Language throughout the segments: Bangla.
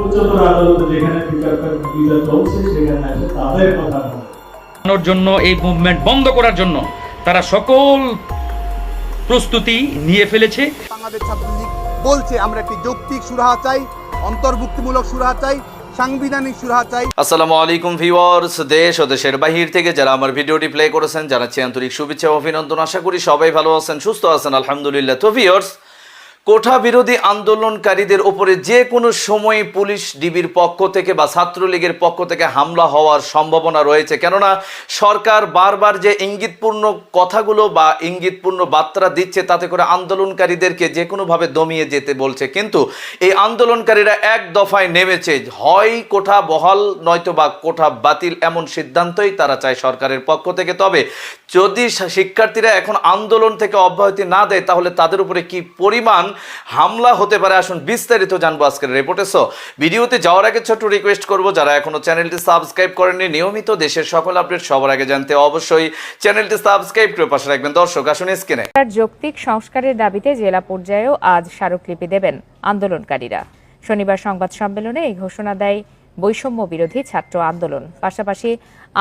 উচ্চতর আদালতে যেখানে বিচার বিচার চলছে সেখানে এসে তাদের কথা জন্য এই মুভমেন্ট বন্ধ করার জন্য তারা সকল প্রস্তুতি নিয়ে ফেলেছে। বাংলাদেশ ছাত্রলীগ বলছে আমরা একটি যৌক্তিক সুরাহা চাই অন্তর্ভুক্তিমূলক সুরাহা চাই সাংবিধানিক সুরাহা চাই। আসসালামু আলাইকুম ভিউয়ার্স দেশ ও দেশের বাহির থেকে যারা আমার ভিডিওটি প্লে করেছেন জানাচ্ছি আন্তরিক শুভেচ্ছা ও অভিনন্দন। আশা করি সবাই ভালো আছেন সুস্থ আছেন আলহামদুলিল্লাহ। তো ভিউয়ার্স কোঠা বিরোধী আন্দোলনকারীদের উপরে যে কোনো সময় পুলিশ ডিবির পক্ষ থেকে বা ছাত্রলীগের পক্ষ থেকে হামলা হওয়ার সম্ভাবনা রয়েছে। কেননা, সরকার বারবার যে ইঙ্গিতপূর্ণ কথাগুলো বা ইঙ্গিতপূর্ণ বার্তা দিচ্ছে, তাতে করে আন্দোলনকারীদেরকে যে কোনোভাবে দমিয়ে যেতে বলছে। কিন্তু এই আন্দোলনকারীরা এক দফায় নেমেছে। হয় কোঠা বহাল নয়তো বা কোঠা বাতিল এমন সিদ্ধান্তই তারা চায় সরকারের পক্ষ থেকে। তবে যদি শিক্ষার্থীরা এখন আন্দোলন থেকে অব্যাহতি না দেয়, তাহলে তাদের উপরে কি পরিমাণ হামলা হতে পারে। আসুন বিস্তারিত জানব আজকের রিপোর্টে সো ভিডিওতে যাওয়ার আগে ছোট্ট রিকোয়েস্ট করব, যারা এখনও চ্যানেলটি সাবস্ক্রাইব করেননি, নিয়মিত দেশের সকল আপডেট সবার আগে জানতে অবশ্যই চ্যানেলটি সাবস্ক্রাইব করে পাশে রাখবেন। দর্শক, আসুন স্ক্রিনে যৌক্তিক সংস্কারের দাবিতে জেলা পর্যায়েও আজ স্মারকলিপি দেবেন আন্দোলনকারীরা। শনিবার সংবাদ সম্মেলনে এই ঘোষণা দেয় বৈষম্য বিরোধী ছাত্র আন্দোলন। পাশাপাশি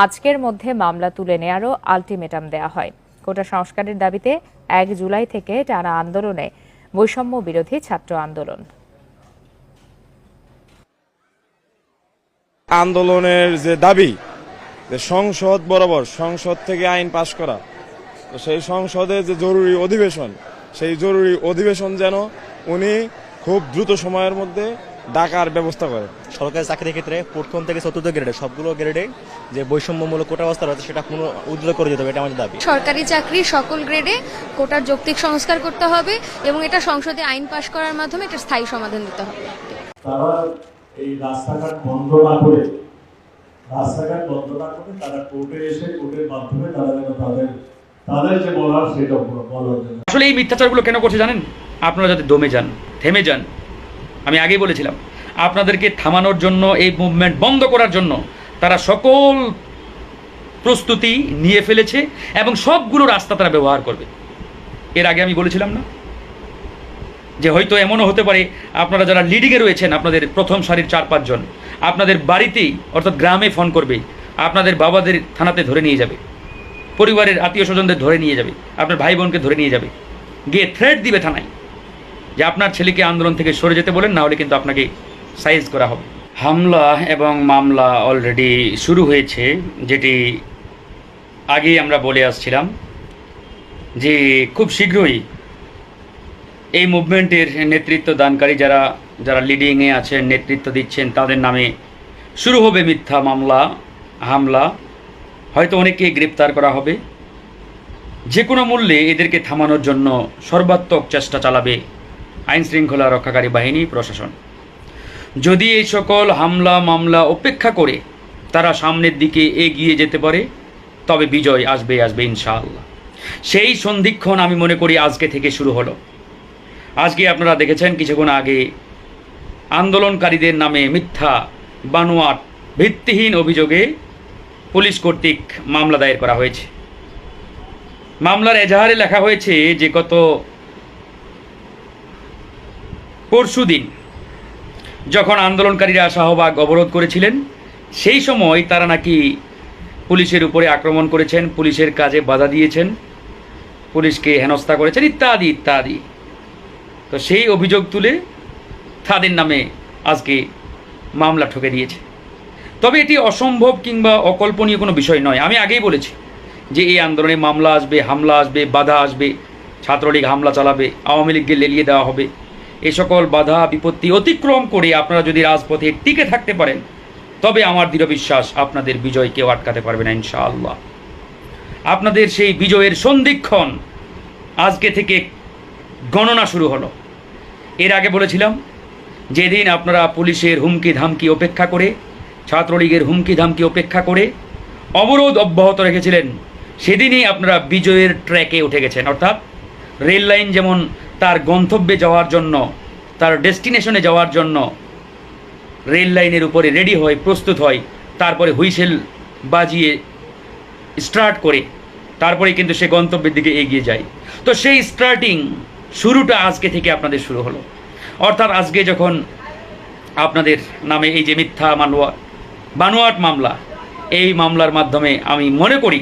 আজকের মধ্যে মামলা তুলে নেয়ারও আলটিমেটাম দেয়া হয়। কোটা সংস্কারের দাবিতে এক জুলাই থেকে টানা আন্দোলনে বৈষম্য বিরোধী ছাত্র আন্দোলন। আন্দোলনের যে দাবি, যে সংসদ বরাবর সংসদ থেকে আইন পাশ করা, তো সেই সংসদে যে জরুরি অধিবেশন, সেই জরুরি অধিবেশন যেন উনি খুব দ্রুত সময়ের মধ্যে ডাকার ব্যবস্থা করে। সরকারি চাকরির ক্ষেত্রে প্রথম থেকে চতুর্থ গ্রেডে সবগুলো গ্রেডে যে বৈষম্যমূলক কোটা অবস্থা রয়েছে সেটা পুনঃ উদ্যোগ করে দিতে হবে এটা আমাদের দাবি। সরকারি চাকরি সকল গ্রেডে কোটার যৌক্তিক সংস্কার করতে হবে এবং এটা সংসদে আইন পাশ করার মাধ্যমে একটা স্থায়ী সমাধান দিতে হবে। তারা এই রাস্তাঘাট বন্ধ না করে রাস্তাঘাট বন্ধ না করে তারা কোর্টে এসে কোর্টের মাধ্যমে তারা যেন তাদের তাদের যে বলার সেটা বলার জন্য। আসলে এই মিথ্যাচারগুলো কেন করছে জানেন? আপনারা যাতে দমে যান থেমে যান। আমি আগেই বলেছিলাম, আপনাদেরকে থামানোর জন্য, এই মুভমেন্ট বন্ধ করার জন্য তারা সকল প্রস্তুতি নিয়ে ফেলেছে এবং সবগুলো রাস্তা তারা ব্যবহার করবে। এর আগে আমি বলেছিলাম না? যে হয়তো এমনও হতে পারে, আপনারা যারা লিডিংয়ে রয়েছেন, আপনাদের প্রথম সারির চার পাঁচজন আপনাদের বাড়িতেই, অর্থাৎ গ্রামে ফোন করবে, আপনাদের বাবাদের থানাতে ধরে নিয়ে যাবে, পরিবারের আত্মীয় স্বজনদের ধরে নিয়ে যাবে, আপনার ভাই বোনকে ধরে নিয়ে যাবে, গিয়ে থ্রেট দিবে থানায়। যে আপনার ছেলেকে আন্দোলন থেকে সরে যেতে বলেন, না হলে কিন্তু আপনাকে সাইজ করা হবে। হামলা এবং মামলা অলরেডি শুরু হয়েছে, যেটি আগেই আমরা বলে আসছিলাম যে খুব শীঘ্রই এই মুভমেন্টের নেতৃত্ব দানকারী যারা যারা লিডিংয়ে আছেন, নেতৃত্ব দিচ্ছেন, তাদের নামে শুরু হবে মিথ্যা মামলা, হামলা। হয়তো অনেকে গ্রেপ্তার করা হবে। যে কোনো মূল্যে এদেরকে থামানোর জন্য সর্বাত্মক চেষ্টা চালাবে আইন শৃঙ্খলা রক্ষাকারী বাহিনী, প্রশাসন। যদি এই সকল হামলা, মামলা উপেক্ষা করে তারা সামনের দিকে এগিয়ে যেতে পারে, তবে বিজয় আসবে আসবে ইনশাআল্লাহ। সেই সন্ধিক্ষণ আমি মনে করি আজকে থেকে শুরু হলো। আজকে আপনারা দেখেছেন কিছুক্ষণ আগে আন্দোলনকারীদের নামে মিথ্যা বানোয়াট ভিত্তিহীন অভিযোগে পুলিশ কর্তৃক মামলা দায়ের করা হয়েছে। মামলার এজাহারে লেখা হয়েছে যে গত পরশু দিন যখন আন্দোলনকারীরা শাহবাগ অবরোধ করেছিলেন, সেই সময় তারা নাকি পুলিশের উপরে আক্রমণ করেছেন, পুলিশের কাজে বাধা দিয়েছেন, পুলিশকে হেনস্থা করেছেন, ইত্যাদি ইত্যাদি। তো সেই অভিযোগ তুলে তাদের নামে আজকে মামলা ঠকে দিয়েছে। তবে এটি অসম্ভব কিংবা অকল্পনীয় কোনো বিষয় নয়। আমি আগেই বলেছি যে এই আন্দোলনে মামলা আসবে, হামলা আসবে, বাধা আসবে, ছাত্রলীগ হামলা চালাবে, আওয়ামী লীগকে লেলিয়ে দেওয়া হবে। এ সকল বাধা, বিপত্তি অতিক্রম করে আপনারা যদি রাজপথে টিকে থাকতে পারেন, তবে আমার দৃঢ় বিশ্বাস আপনাদের বিজয় কেউ আটকাতে পারবে না, ইনশাআল্লাহ। আপনাদের সেই বিজয়ের সন্ধিক্ষণ আজকে থেকে গণনা শুরু হলো। এর আগে বলেছিলাম, যেদিন আপনারা পুলিশের হুমকি ধামকি উপেক্ষা করে, ছাত্রলীগের হুমকি ধামকি উপেক্ষা করে অবরোধ অব্যাহত রেখেছিলেন, সেদিনই আপনারা বিজয়ের ট্র্যাকে উঠে গেছেন। অর্থাৎ রেল লাইন যেমন তার গন্তব্যে যাওয়ার জন্য, তার ডেস্টিনেশনে যাওয়ার জন্য রেল লাইনের উপরে রেডি হয় প্রস্তুত হয় তারপরে হুইসেল বাজিয়ে স্টার্ট করে তারপরে কিন্তু সে গন্তব্যের দিকে এগিয়ে যায়। তো সেই স্টার্টিং শুরুটা আজকে থেকে আপনাদের শুরু হলো। অর্থাৎ আজকে যখন আপনাদের নামে এই যে মিথ্যা মানওয়া, বানোয়াট মামলা, এই মামলার মাধ্যমে আমি মনে করি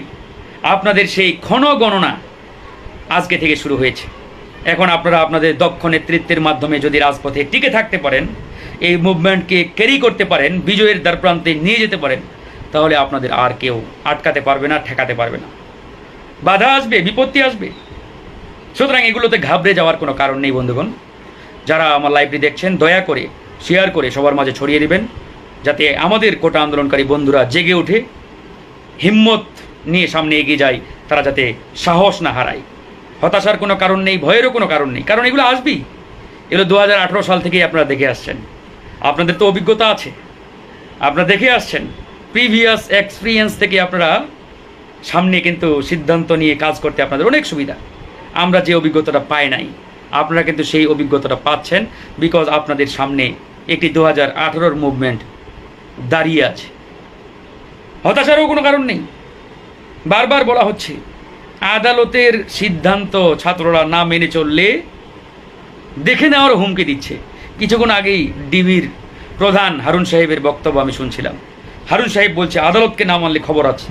আপনাদের সেই ক্ষণ গণনা আজকে থেকে শুরু হয়েছে। এখন আপনারা আপনাদের দক্ষ নেতৃত্বের মাধ্যমে যদি রাজপথে টিকে থাকতে পারেন, এই মুভমেন্টকে ক্যারি করতে পারেন, বিজয়ের দ্বার প্রান্তে নিয়ে যেতে পারেন, তাহলে আপনাদের আর কেউ আটকাতে পারবে না, ঠেকাতে পারবে না। বাধা আসবে, বিপত্তি আসবে। সুতরাং এগুলোতে ঘাবড়ে যাওয়ার কোনো কারণ নেই, বন্ধুগণ। যারা আমার লাইভটি দেখছেন, দয়া করে শেয়ার করে সবার মাঝে ছড়িয়ে দিবেন, যাতে আমাদের কোটা আন্দোলনকারী বন্ধুরা জেগে ওঠে, হিম্মত নিয়ে সামনে এগিয়ে যায়, তারা যাতে সাহস না হারায়। হতাশার কোনো কারণ নেই, ভয়েরও কোনো কারণ নেই। কারণ এগুলো আসবেই। এগুলো দু হাজার আঠেরো সাল থেকেই আপনারা দেখে আসছেন। আপনাদের তো অভিজ্ঞতা আছে। আপনারা দেখে আসছেন। প্রিভিয়াস এক্সপিরিয়েন্স থেকে আপনারা সামনে কিন্তু সিদ্ধান্ত নিয়ে কাজ করতে আপনাদের অনেক সুবিধা। আমরা যে অভিজ্ঞতাটা পাই নাই, আপনারা কিন্তু সেই অভিজ্ঞতাটা পাচ্ছেন বিকজ আপনাদের সামনে একটি দু হাজার আঠেরোর মুভমেন্ট দাঁড়িয়ে আছে। হতাশারও কোনো কারণ নেই। বারবার বলা হচ্ছে আদালতের সিদ্ধান্ত ছাত্ররা না মেনে চললে দেখে নেওয়ার হুমকি দিচ্ছে। কিছুক্ষণ আগেই ডিবির প্রধান হারুন সাহেবের বক্তব্য আমি শুনছিলাম। হারুন সাহেব বলছে, আদালতকে না মানলে খবর আছে।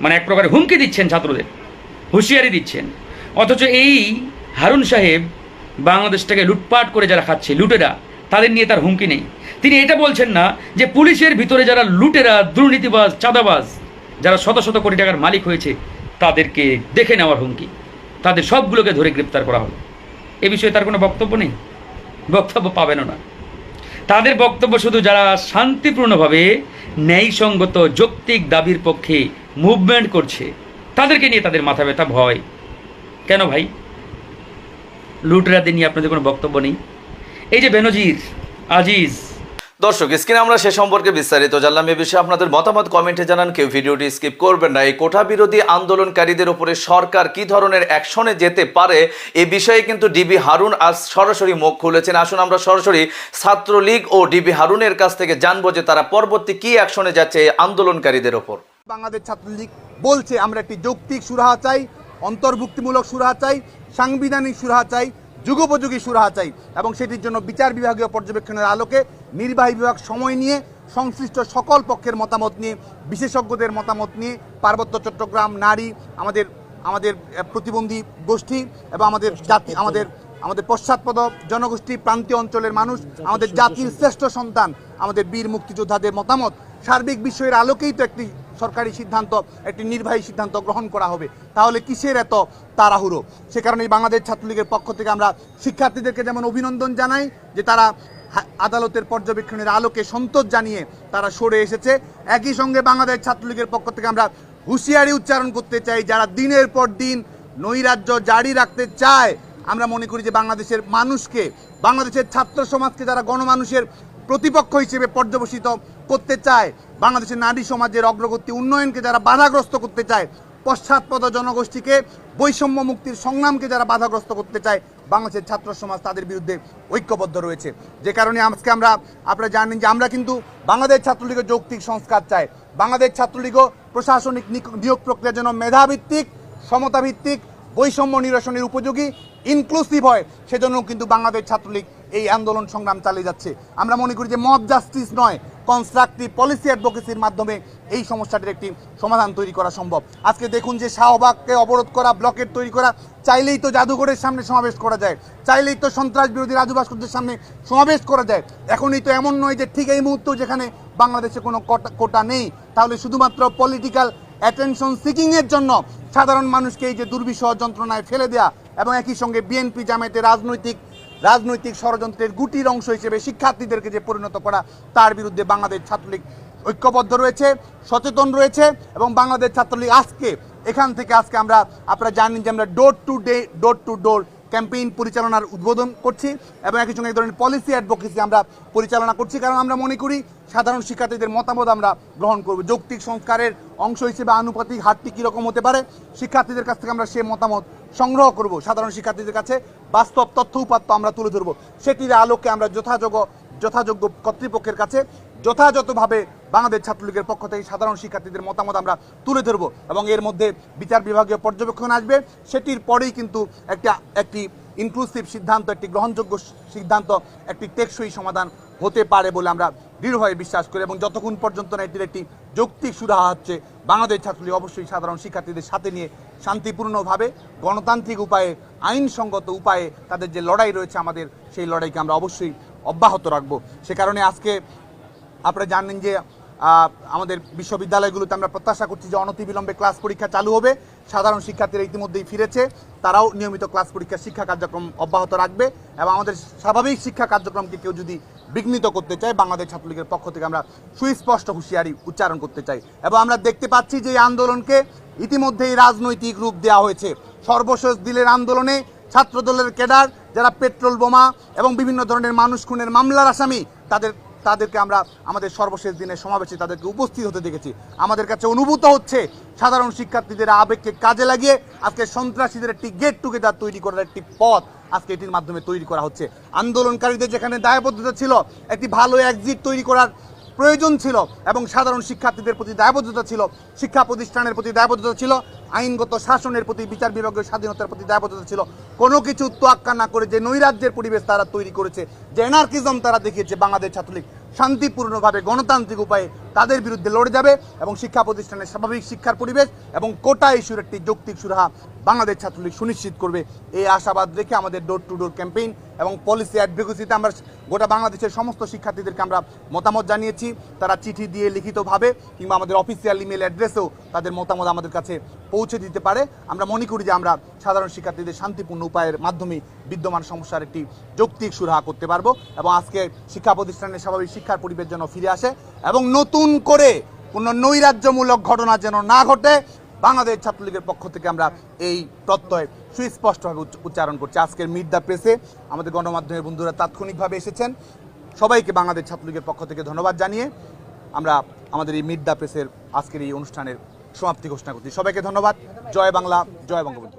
মানে এক প্রকার হুমকি দিচ্ছেন ছাত্রদের, হুঁশিয়ারি দিচ্ছেন। অথচ এই হারুন সাহেব বাংলাদেশটাকে লুটপাট করে যারা খাচ্ছে, লুটেরা, তাদের নিয়ে তার হুমকি নেই। তিনি এটা বলছেন না যে পুলিশের ভিতরে যারা লুটেরা, দুর্নীতিবাজ, চাঁদাবাজ, যারা শত শত কোটি টাকার মালিক হয়েছে তাদেরকে দেখে নেওয়ার হুমকি। তাদের সবগুলোকে ধরে গ্রেপ্তার করা হবে এ বিষয়ে তার কোনো বক্তব্য নেই? বক্তব্য পাবেনও না। তাদের বক্তব্য শুধু যারা শান্তিপূর্ণভাবে ন্যায়সঙ্গত যৌক্তিক দাবির পক্ষে মুভমেন্ট করছে, তাদেরকে নিয়ে তাদের মাথা ব্যথা ভয়। কেন ভাই? লুটরাদের নিয়ে আপনাদের কোনো বক্তব্য নেই? এই যে বেনজির, আজিজ দর্শক, স্ক্রিনে আমরা সে সম্পর্কে বিস্তারিত জানলাম। এ বিষয়ে আপনাদের মতামত কমেন্টে জানান, কেউ ভিডিওটি স্কিপ করবেন না। এই কোঠা বিরোধী আন্দোলনকারীদের উপরে সরকার কি ধরনের অ্যাকশনে যেতে পারে, এ বিষয়ে কিন্তু ডিবি হারুন আজ সরাসরি মুখ খুলেছেন। আসুন আমরা সরাসরি ছাত্রলীগ ও ডিবি হারুনের কাছ থেকে জানব যে তারা পরবর্তী কি অ্যাকশনে যাচ্ছে এই আন্দোলনকারীদের ওপর বাংলাদেশ ছাত্রলীগ বলছে, আমরা একটি যৌক্তিক সুরাহা চাই, অন্তর্ভুক্তিমূলক সুরাহা চাই, সাংবিধানিক সুরাহা চাই। যুগোপযোগী সুরাহা চাই এবং সেটির জন্য বিচার বিভাগীয় পর্যবেক্ষণের আলোকে নির্বাহী বিভাগ সময় নিয়ে সংশ্লিষ্ট সকল পক্ষের মতামত নিয়ে, বিশেষজ্ঞদের মতামত নিয়ে পার্বত্য চট্টগ্রাম নারী, আমাদের আমাদের প্রতিবন্ধী গোষ্ঠী এবং আমাদের জাতি, আমাদের আমাদের পশ্চাৎপদ জনগোষ্ঠী, প্রান্তীয় অঞ্চলের মানুষ, আমাদের জাতির শ্রেষ্ঠ সন্তান, আমাদের বীর মুক্তিযোদ্ধাদের মতামত। সার্বিক বিষয়ের আলোকেই তো একটি সরকারি সিদ্ধান্ত, একটি নির্বাহী সিদ্ধান্ত গ্রহণ করা হবে। তাহলে কিসের এত তাড়াহুড়ো? সে কারণে বাংলাদেশ ছাত্রলীগের পক্ষ থেকে আমরা শিক্ষার্থীদেরকে যেমন অভিনন্দন জানাই যে তারা আদালতের পর্যবেক্ষণের আলোকে সন্তোষ জানিয়ে তারা সরে এসেছে। একই সঙ্গে বাংলাদেশ ছাত্রলীগের পক্ষ থেকে আমরা হুঁশিয়ারি উচ্চারণ করতে চাই, যারা দিনের পর দিন নৈরাজ্য জারি রাখতে চায়। আমরা মনে করি যে বাংলাদেশের মানুষকে, বাংলাদেশের ছাত্র সমাজকে, যারা গণমানুষের প্রতিপক্ষ হিসেবে পর্যবেসিত করতে চায়। বাংলাদেশের নারী সমাজের অগ্রগতি উন্নয়নকে যারা বাধাগ্রস্ত করতে চায়, পশ্চাৎপদ জনগোষ্ঠীকে বৈষম্য মুক্তির সংগ্রামকে যারা বাধাগ্রস্ত করতে চায়, বাংলাদেশের ছাত্র সমাজ তাদের বিরুদ্ধে ঐক্যবদ্ধ রয়েছে। যে কারণে আজকে আমরা আপনারা জানেন যে আমরা কিন্তু বাংলাদেশ ছাত্রলীগের যৌক্তিক সংস্কার চাই। বাংলাদেশ ছাত্রলীগও প্রশাসনিক নিক- নিয়োগ প্রক্রিয়ার জন্য মেধাভিত্তিক, সমতাভিত্তিক, বৈষম্য নিরসনের উপযোগী ইনক্লুসিভ হয় সেজন্য কিন্তু বাংলাদেশ ছাত্রলীগ এই আন্দোলন সংগ্রাম চালিয়ে যাচ্ছে। আমরা মনে করি যে মব জাস্টিস নয় কনস্ট্রাকটিভ পলিসি অ্যাডভোকেসির মাধ্যমে এই সমস্যাটির একটি সমাধান তৈরি করা সম্ভব। আজকে দেখুন যে শাহবাগকে অবরোধ করা ব্লকেট তৈরি করা, চাইলেই তো জাদুঘরের সামনে সমাবেশ করা যায়, চাইলেই তো সন্ত্রাস বিরোধী রাজু ভাস্করদের সামনে সমাবেশ করা যায়। এখনই তো এমন নয় যে ঠিক এই মুহূর্তেও যেখানে বাংলাদেশে কোনো কোটা কোটা নেই, তাহলে শুধুমাত্র পলিটিক্যাল অ্যাটেনশন সিকিংয়ের জন্য সাধারণ মানুষকে এই যে দুর্বিষহ যন্ত্রণায় ফেলে দেয়া এবং একই সঙ্গে বিএনপি জামায়াতে রাজনৈতিক রাজনৈতিক ষড়যন্ত্রের গুটির অংশ হিসেবে শিক্ষার্থীদেরকে যে পরিণত করা, তার বিরুদ্ধে বাংলাদেশ ছাত্রলীগ ঐক্যবদ্ধ রয়েছে, সচেতন রয়েছে এবং বাংলাদেশ ছাত্রলীগ আজকে, এখান থেকে আজকে আমরা, আপনারা জানেন যে আমরা door to day door to door campaign পরিচালনার উদ্বোধন করছি এবং একই সঙ্গে এক ধরনের পলিসি অ্যাডভোকেসি আমরা পরিচালনা করছি। কারণ আমরা মনে করি সাধারণ শিক্ষার্থীদের মতামত আমরা গ্রহণ করব। যৌক্তিক সংস্কারের অংশ হিসেবে আনুপাতিক হারটি কীরকম হতে পারে, শিক্ষার্থীদের কাছ থেকে আমরা সে মতামত সংগ্রহ করব। সাধারণ শিক্ষার্থীদের কাছে বাস্তব তথ্য উপাত্ত আমরা তুলে ধরব। সেটির আলোকে আমরা যথাযোগ্য যথাযোগ্য কর্তৃপক্ষের কাছে যথাযথভাবে বাংলাদেশ ছাত্রলীগের পক্ষ থেকে সাধারণ শিক্ষার্থীদের মতামত আমরা তুলে ধরব এবং এর মধ্যে বিচার বিভাগীয় পর্যবেক্ষণ আসবে। সেটির পরেই কিন্তু একটা, একটি ইনক্লুসিভ সিদ্ধান্ত, একটি গ্রহণযোগ্য সিদ্ধান্ত, একটি টেকসই সমাধান হতে পারে বলে আমরা দৃঢ়ভাবে বিশ্বাস করি এবং যতক্ষণ পর্যন্ত না এটির একটি যৌক্তিক সুরাহা হচ্ছে, বাংলাদেশ ছাত্রলীগ অবশ্যই সাধারণ শিক্ষার্থীদের সাথে নিয়ে শান্তিপূর্ণভাবে, গণতান্ত্রিক উপায়ে, আইনসঙ্গত উপায়ে তাদের যে লড়াই রয়েছে আমাদের, সেই লড়াইকে আমরা অবশ্যই অব্যাহত রাখব। সে কারণে আজকে আপনারা জানেন যে আমাদের বিশ্ববিদ্যালয়গুলোতে আমরা প্রত্যাশা করছি যে অনতিবিলম্বে ক্লাস পরীক্ষা চালু হবে। সাধারণ শিক্ষার্থীরা ইতিমধ্যেই ফিরেছে। তারাও নিয়মিত ক্লাস পরীক্ষা, শিক্ষা কার্যক্রম অব্যাহত রাখবে এবং আমাদের স্বাভাবিক শিক্ষা কার্যক্রমকে কেউ যদি বিঘ্নিত করতে চায়, বাংলাদেশ ছাত্রলীগের পক্ষ থেকে আমরা সুস্পষ্ট হুঁশিয়ারি উচ্চারণ করতে চাই। এবং আমরা দেখতে পাচ্ছি যে এই আন্দোলনকে ইতিমধ্যেই রাজনৈতিক রূপ দেওয়া হয়েছে। সর্বশেষ দিলের আন্দোলনে ছাত্রদলের ক্যাডার, যারা পেট্রোল বোমা এবং বিভিন্ন ধরনের মানুষ খুনের মামলার আসামি, তাদের তাদেরকে আমরা আমাদের সর্বশেষ দিনের সমাবেশে তাদেরকে উপস্থিত হতে দেখেছি। আমাদের কাছে অনুভূত হচ্ছে, সাধারণ শিক্ষার্থীদের আবেগকে কাজে লাগিয়ে আজকে সন্ত্রাসীদের একটি গেট টুগেদার তৈরি করার একটি পথ আজকে এটির মাধ্যমে তৈরি করা হচ্ছে। আন্দোলনকারীদের যেখানে দায়বদ্ধতা ছিল, একটি ভালো এক্সিট তৈরি করার প্রয়োজন ছিল এবং সাধারণ শিক্ষার্থীদের প্রতি দায়বদ্ধতা ছিল, শিক্ষা প্রতিষ্ঠানের প্রতি দায়বদ্ধতা ছিল, আইনগত শাসনের প্রতি, বিচার বিভাগের স্বাধীনতার প্রতি দায়বদ্ধতা ছিল। কোনো কিছু তোয়াক্কা না করে যে নৈরাজ্যের পরিবেশ তারা তৈরি করেছে, যে এনার্কিজম তারা দেখিয়েছে বাংলাদেশ ছাত্রলীগ, শান্তিপূর্ণভাবে গণতান্ত্রিক উপায়ে তাদের বিরুদ্ধে লড়ে যাবে এবং শিক্ষা প্রতিষ্ঠানের স্বাভাবিক শিক্ষার পরিবেশ এবং কোটা ইস্যুর একটি যৌক্তিক সুরাহা বাংলাদেশ ছাত্রলীগ সুনিশ্চিত করবে। এই আশাবাদ রেখে আমাদের ডোর টু ডোর ক্যাম্পেইন এবং পলিসি অ্যাডভোকেসিতে আমরা গোটা বাংলাদেশের সমস্ত শিক্ষার্থীদেরকে আমরা মতামত জানিয়েছি। তারা চিঠি দিয়ে লিখিতভাবে কিংবা আমাদের অফিসিয়াল ইমেল অ্যাড্রেসেও তাদের মতামত আমাদের কাছে পৌঁছে দিতে পারে। আমরা মনে করি যে আমরা সাধারণ শিক্ষার্থীদের শান্তিপূর্ণ উপায়ের মাধ্যমে বিদ্যমান সমস্যার একটি যৌক্তিক সুরাহা করতে পারব এবং আজকে শিক্ষা প্রতিষ্ঠানের স্বাভাবিক শিক্ষার পরিবেশ যেন ফিরে আসে এবং নতুন করে কোনো নৈরাজ্যমূলক ঘটনা যেন না ঘটে বাংলাদেশ ছাত্রলীগের পক্ষ থেকে আমরা এই প্রত্যয় সুস্পষ্টভাবে উচ্চারণ করছি। আজকের মিড দ্য প্রেসে আমাদের গণমাধ্যমের বন্ধুরা তাৎক্ষণিকভাবে এসেছেন। সবাইকে বাংলাদেশ ছাত্রলীগের পক্ষ থেকে ধন্যবাদ জানিয়ে আমরা আমাদের এই মিড দ্য প্রেসের আজকের এই অনুষ্ঠানের সমাপ্তি ঘোষণা করছি। সবাইকে ধন্যবাদ। জয় বাংলা, জয় বঙ্গবন্ধু।